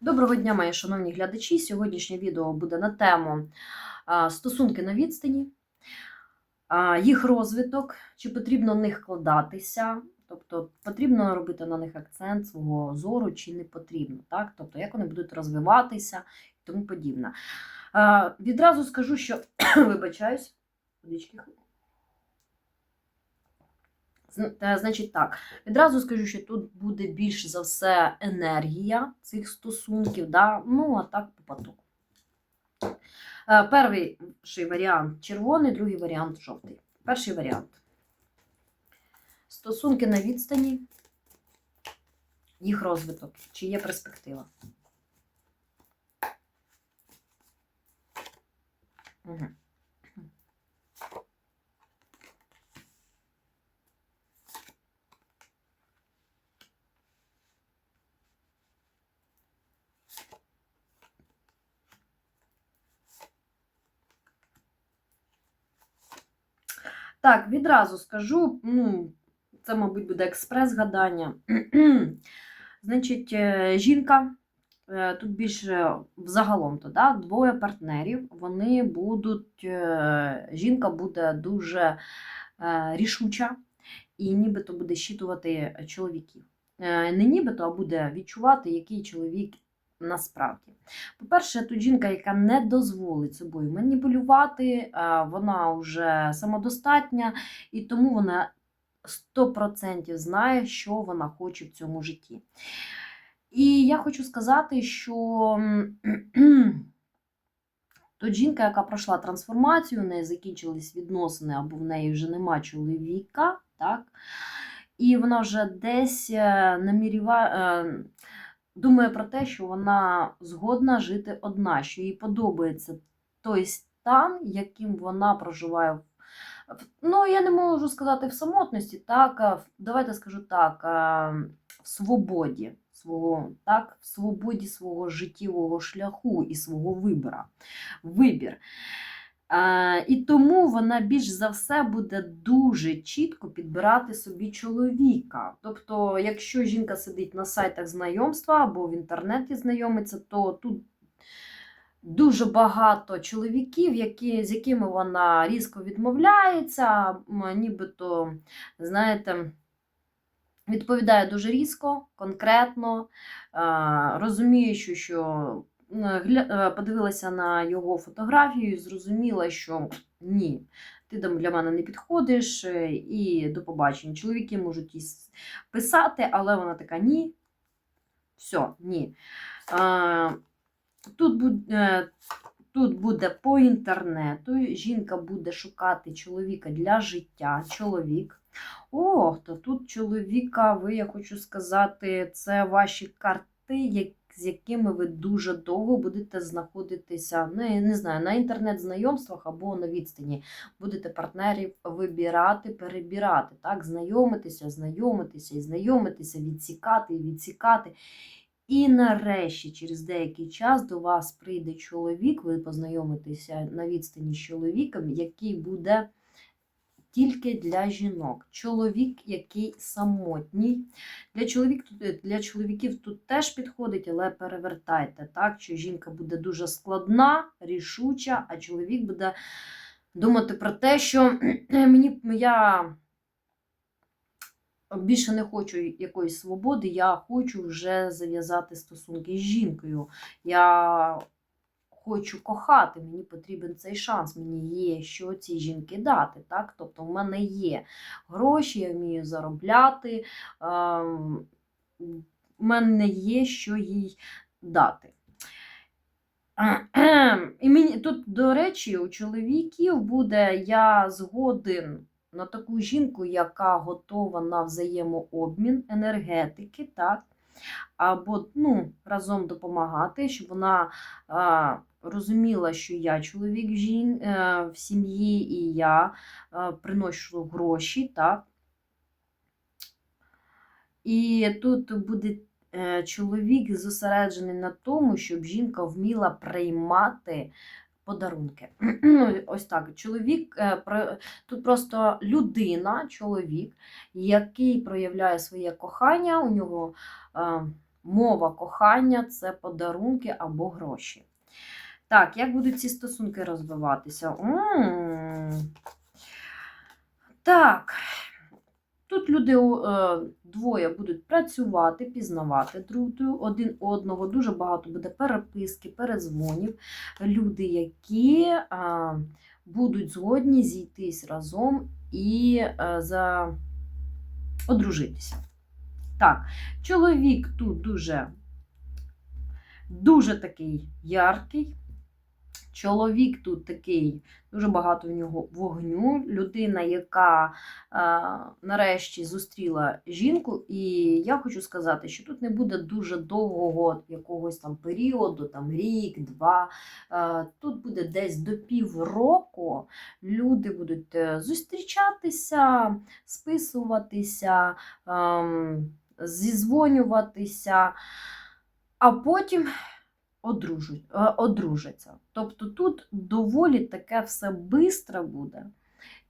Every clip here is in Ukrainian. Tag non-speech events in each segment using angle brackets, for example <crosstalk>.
Доброго дня, мої шановні глядачі. Сьогоднішнє відео буде на тему стосунки на відстані, їх розвиток, чи потрібно в них вкладатися, тобто потрібно робити на них акцент свого зору, чи не потрібно, так? тобто як вони будуть розвиватися і тому подібне. Відразу скажу, що <clears throat> вибачаюсь, водички. Е, Значить так, відразу скажу, що тут буде більш за все енергія цих стосунків, да? ну а так по потоку. Е, Перший варіант червоний, другий варіант жовтий. Перший варіант. Стосунки на відстані, їх розвиток, чи є перспектива. Угу. Так, відразу скажу, ну, це, мабуть, буде експрес-гадання. <clears throat> Значить, е, жінка, е, тут більше взагалом то, да, двоє партнерів, вони будуть, е, жінка буде дуже рішуча і нібито буде щитувати чоловіків. Не нібито, а буде відчувати, який чоловік насправді. По-перше, тут жінка, яка не дозволить собою маніпулювати, вона вже самодостатня, і тому вона 100% знає, що вона хоче в цьому житті. І я хочу сказати, що <clears throat> тут жінка, яка пройшла трансформацію, у неї закінчились відносини, або в неї вже нема чоловіка, так? І вона вже десь е, намірюва, е, думає про те, що вона згодна жити одна, що їй подобається той стан, яким вона проживає. Ну, я не можу сказати в самотності, так, давайте скажу так, в свободі свого, так, в свободі свого життєвого шляху і свого вибора. Вибір. Е, і тому вона більш за все буде дуже чітко підбирати собі чоловіка. Тобто, якщо жінка сидить на сайтах знайомства або в інтернеті знайомиться, то тут дуже багато чоловіків, які, з якими вона різко відмовляється, нібито, знаєте, відповідає дуже різко, конкретно, е, розуміє, що, подивилася на його фотографію і зрозуміла, що ні, ти там для мене не підходиш, е, і до побачення. Чоловіки можуть і писати, але вона така ні. Все, ні. Е, Тут буде, тут буде по інтернету. Жінка буде шукати чоловіка для життя. Чоловік. О, то тут чоловіка, ви, я хочу сказати, це ваші карти, як- з якими ви дуже довго будете знаходитися, ну, не знаю, на інтернет-знайомствах або на відстані. Будете партнерів вибирати, перебирати, так, знайомитися, знайомитися і знайомитися, відсікати і відсікати. І нарешті, через деякий час до вас прийде чоловік, ви познайомитеся на відстані з чоловіком, який буде тільки для жінок. Чоловік, який самотній. Для, чоловік, для чоловіків тут теж підходить, але перевертайте, так, що жінка буде дуже складна, рішуча, а чоловік буде думати про те, що <clears throat> мені я більше не хочу якоїсь свободи, я хочу вже зав'язати стосунки з жінкою. Я хочу кохати, мені потрібен цей шанс, мені є що цій жінки дати. Так? Тобто в мене є гроші, я вмію заробляти, ем, в мене є що їй дати. І мені тут, до речі, у чоловіків буде я згоден на таку жінку, яка готова на взаємообмін енергетики, так? Або ну, разом допомагати, щоб вона а, розуміла, що я чоловік жін, е, в сім'ї, і я е, приношу гроші, так? І тут буде е, чоловік зосереджений на тому, щоб жінка вміла приймати подарунки. <clears throat> Ну, Ось так. Чоловік тут просто людина, чоловік, який проявляє своє кохання, у нього мова кохання це подарунки або гроші. Так, як будуть ці стосунки розвиватися? М. Так. Тут люди е, двоє будуть працювати, пізнавати друг один одного. Дуже багато буде переписки, перезвонів. Люди, які будуть згодні зійтись разом і е, за... одружитися. Так, чоловік тут дуже, дуже такий яркий. Чоловік тут такий, дуже багато в нього вогню. Людина, яка е, нарешті зустріла жінку, і я хочу сказати, що тут не буде дуже довгого якогось там періоду, там рік, два. Е, тут буде десь до півроку. Люди будуть е, зустрічатися, списуватися, е, зізвонюватися, а потім одружаться. Тобто тут доволі таке все бистро буде.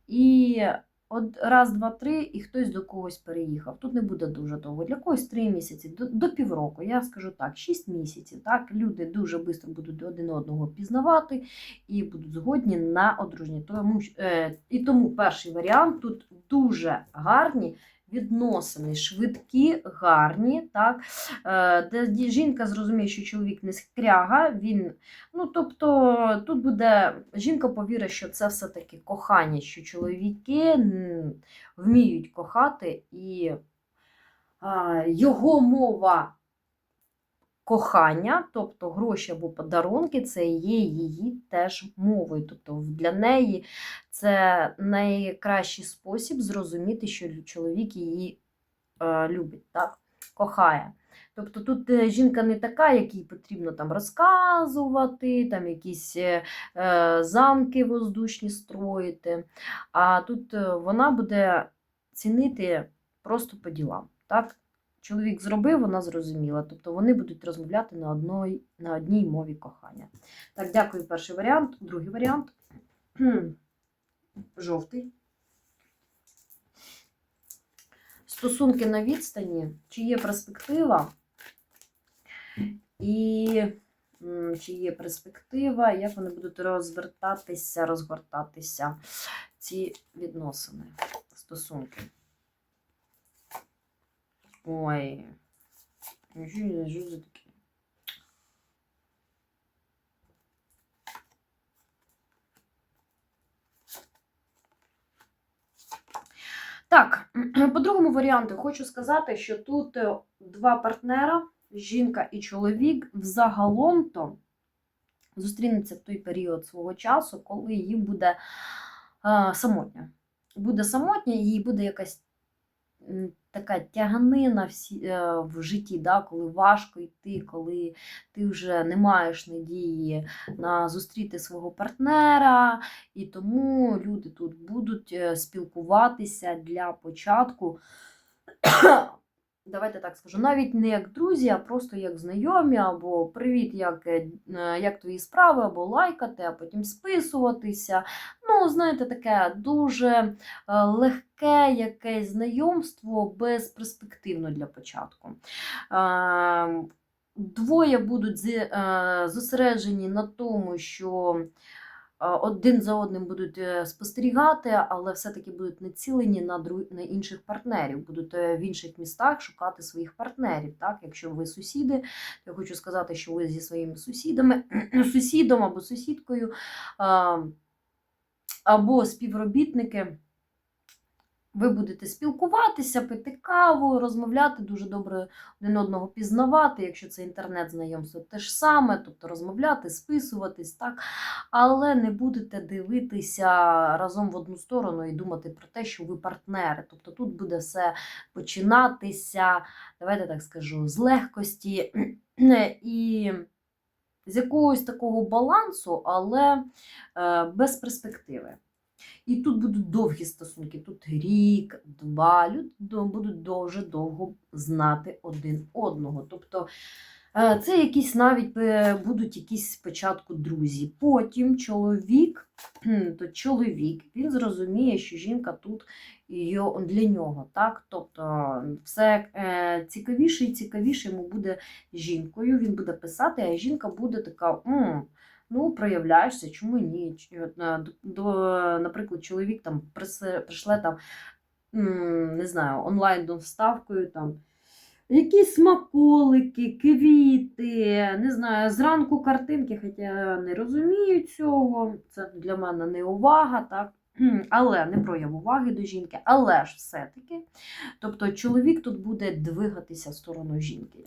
І от раз, два, три, і хтось до когось переїхав. Тут не буде дуже довго. Для когось три місяці, до, до півроку, я скажу так, шість місяців. Так, Люди дуже швидко будуть один одного пізнавати і будуть згодні на одруження. Тому, е, і тому перший варіант тут дуже гарні. Відносини швидкі, гарні, так, е, де жінка зрозуміє, що чоловік не скряга, він, ну, тобто, тут буде, жінка повірить, що це все-таки кохання, що чоловіки вміють кохати, і його мова кохання, тобто гроші або подарунки, це є її теж мовою. Тобто для неї це найкращий спосіб зрозуміти, що чоловік її е, любить, так? кохає. Тобто тут е, жінка не така, якій потрібно там розказувати, там якісь е, е, замки воздушні строїти. А тут вона буде цінити просто по ділам. Так? Чоловік зробив, вона зрозуміла. Тобто вони будуть розмовляти на одній, на одній мові кохання. Так, дякую, перший варіант. Другий варіант. <clears throat> Жовтий. Стосунки на відстані, чи є перспектива, і чи є перспектива, як вони будуть розвертатися, розгортатися, ці відносини, стосунки. Ой, що таке? Так, <clears throat> по другому варіанту хочу сказати, що тут е, два партнера, жінка і чоловік, взагалом-то зустрінуться в той період свого часу, коли їм буде е, самотньо. Буде самотньо, і їй буде якась така тяганина всі, е, в житті, да, коли важко йти, коли ти вже не маєш надії на зустріти свого партнера, і тому люди тут будуть е, спілкуватися для початку. Давайте так скажу, навіть не як друзі, а просто як знайомі, або привіт, як, е, е, як твої справи, або лайкати, а потім списуватися. Ну, знаєте, таке дуже е, легке якесь знайомство безперспективно для початку. Двоє будуть зосереджені на тому, що один за одним будуть е, спостерігати, але все-таки будуть націлені на, друг на інших партнерів, будуть е, в інших містах шукати своїх партнерів. Так? Якщо ви сусіди, то я хочу сказати, що ви зі своїми сусідами, <clears throat> сусідом або сусідкою, або співробітники. Ви будете спілкуватися, пити каву, розмовляти, дуже добре один одного пізнавати. Якщо це інтернет-знайомство, те ж саме, тобто розмовляти, списуватись, так? але не будете дивитися разом в одну сторону і думати про те, що ви партнери. Тобто тут буде все починатися, давайте так скажу, з легкості <clears throat> і з якогось такого балансу, але е, без перспективи. І тут будуть довгі стосунки, тут рік, два, люди будуть дуже довго знати один одного. Тобто Е, Це якісь навіть е, будуть якісь спочатку друзі. Потім чоловік, то чоловік він зрозуміє, що жінка тут для нього. Так? Тобто все е, цікавіше і цікавіше йому буде жінкою. Він буде писати, а жінка буде така. «М, Ну, проявляєшся, чому ні? До, наприклад, чоловік там пришле там, не знаю, онлайн доставкою там Якісь смаколики, квіти, не знаю, зранку картинки, хоча не розумію цього. Це для мене не увага, так? <clears throat> Але не прояв уваги до жінки, але ж все-таки. Тобто чоловік тут буде двигатися в сторону жінки.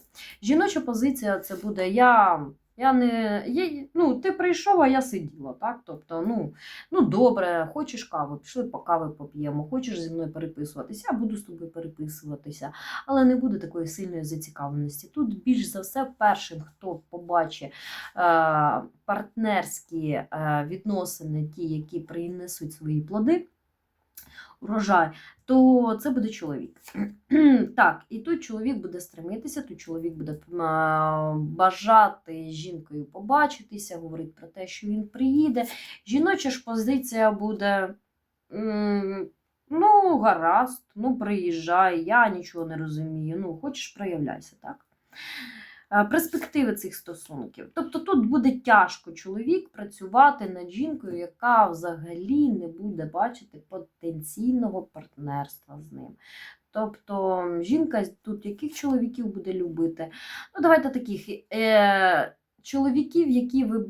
Жіноча позиція це буде я. Я не, я, ну, ти прийшов, а я сиділа, так? Тобто, ну, ну добре, хочеш кави, пішли по кави поп'ємо, хочеш зі мною переписуватися, я буду з тобою переписуватися але не буде такої сильної зацікавленості. Тут більш за все першим, хто побачить е, партнерські е, відносини, ті, які принесуть свої плоди, урожай, то це буде чоловік. <clears throat> Так, і тут чоловік буде стремитися, тут чоловік буде бажати жінкою побачитися, говорить про те, що він приїде. Жіноча ж позиція буде. Ну, гаразд, ну приїжджай, я нічого не розумію. Ну, хочеш, проявляйся, так? Е, Перспективи цих стосунків. Тобто тут буде тяжко чоловік працювати над жінкою, яка взагалі не буде бачити потенційного партнерства з ним. Тобто жінка тут яких чоловіків буде любити? Ну, давайте таких е, чоловіків, які ви.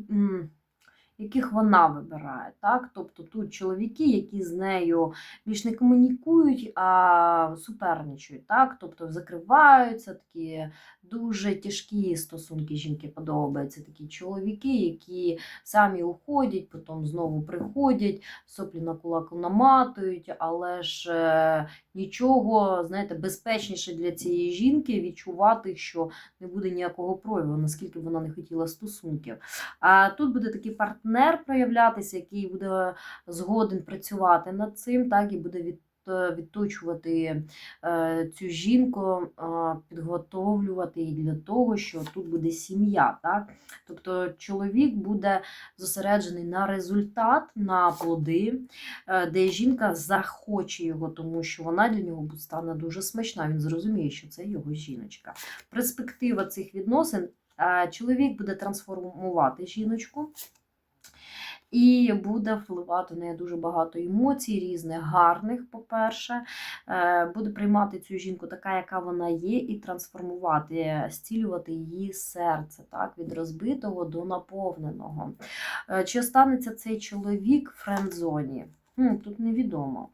Яких вона вибирає. Так? Тобто тут чоловіки, які з нею більш не комунікують, а суперничають. Так? Тобто закриваються такі дуже тяжкі стосунки жінки подобаються. Такі чоловіки, які самі уходять, потім знову приходять, соплі на кулаку наматують, але ж е, нічого, знаєте, безпечніше для цієї жінки відчувати, що не буде ніякого прояву, наскільки вона не хотіла стосунків. А тут буде такий партнер проявлятися, який буде згоден працювати над цим, так і буде від. е, Відточувати е, цю жінку, е, підготовлювати її для того, що тут буде сім'я. Так? Тобто чоловік буде зосереджений на результат, на плоди, е, де жінка захоче його, тому що вона для нього стане дуже смачна. Він зрозуміє, що це його жіночка. Перспектива цих відносин е, чоловік буде трансформувати жіночку. І буде впливати на неї дуже багато емоцій, різних гарних, по-перше. Е, Буде приймати цю жінку така, яка вона є, і трансформувати, зцілювати її серце, так, від розбитого до наповненого. Е, Чи останеться цей чоловік в френдзоні? Тут невідомо.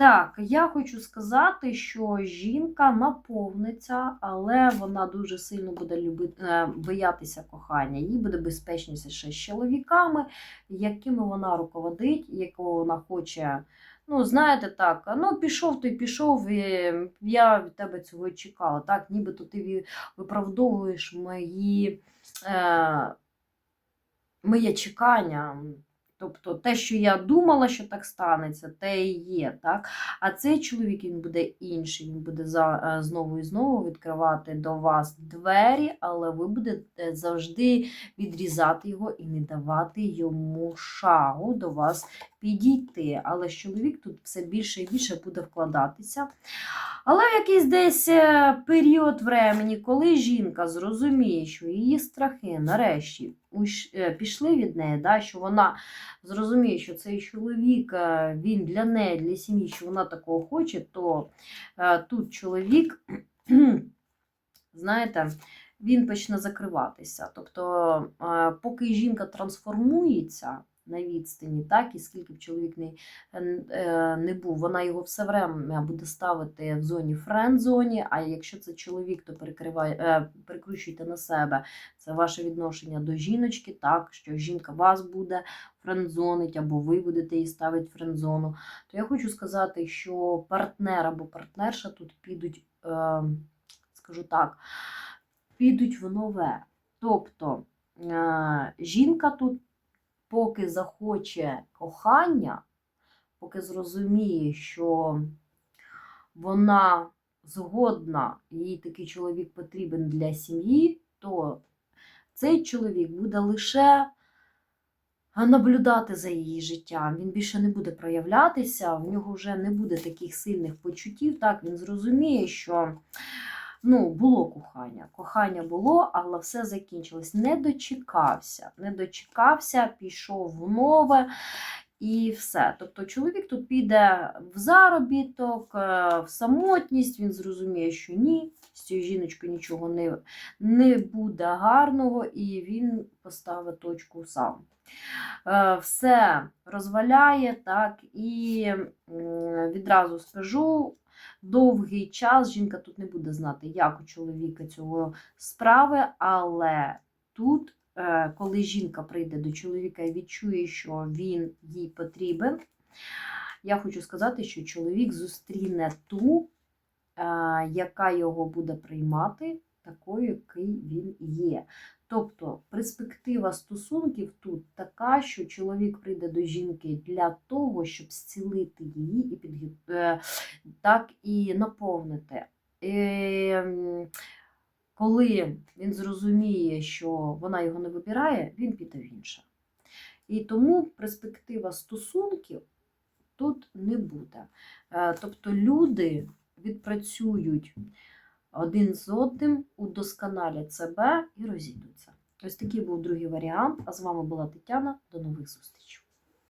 Так, я хочу сказати, що жінка наповниться, але вона дуже сильно буде любити, е, боятися кохання. Їй буде безпечніше ще з чоловіками, якими вона руководить, якого вона хоче. Ну, знаєте, так, ну пішов той пішов, і я від тебе цього чекала. Так, нібито ти виправдовуєш мої, е, моє чекання. Тобто те, що я думала, що так станеться, те і є. Так? А цей чоловік він буде інший, він буде за, е, знову і знову відкривати до вас двері, але ви будете завжди відрізати його і не давати йому шагу до вас підійти. Але ж чоловік тут все більше і більше буде вкладатися. Але в якийсь десь е, період времени, коли жінка зрозуміє, що її страхи нарешті пішли від неї, да, що вона зрозуміє, що цей чоловік е, він для неї, для сім'ї, що вона такого хоче, то е, тут чоловік, <clears throat> знаєте, він почне закриватися. Тобто, е, поки жінка трансформується на відстані, так, і скільки б чоловік не, е, не був, вона його все время буде ставити в зоні френд-зоні, а якщо це чоловік, то перекриває, е, перекручуйте на себе. Це ваше відношення до жіночки, так, що жінка вас буде френдзонить, або ви будете її ставити френдзону, то я хочу сказати, що партнер або партнерша тут підуть, е, скажу так, підуть в нове. Тобто жінка тут, поки захоче кохання, поки зрозуміє, що вона згодна, їй такий чоловік потрібен для сім'ї, то цей чоловік буде лише наблюдати за її життям. Він більше не буде проявлятися, в нього вже не буде таких сильних почуттів. Так, він зрозуміє, що ну, було кохання. Кохання було, але все закінчилось. Не дочекався, не дочекався, пішов в нове. І все. Тобто чоловік тут піде в заробіток, е, в самотність, він зрозуміє, що ні, з цією жіночкою нічого не, не буде гарного, і він поставить точку сам. Е, Все розваляє, так, і відразу скажу, довгий час жінка тут не буде знати, як у чоловіка цього справи, але тут е, коли жінка прийде до чоловіка і відчує, що він їй потрібен, я хочу сказати, що чоловік зустріне ту, е, яка його буде приймати, такою, який він є. Тобто перспектива стосунків тут така, що чоловік прийде до жінки для того, щоб зцілити її і підгі... е, так і наповнити. Е, м, коли він зрозуміє, що вона його не вибирає, він піде в інше. І тому перспектива стосунків тут не буде. Е, Тобто люди відпрацюють один з одним, удосконалять себе і розійдуться. Ось такий був другий варіант. А з вами була Тетяна. До нових зустрічей.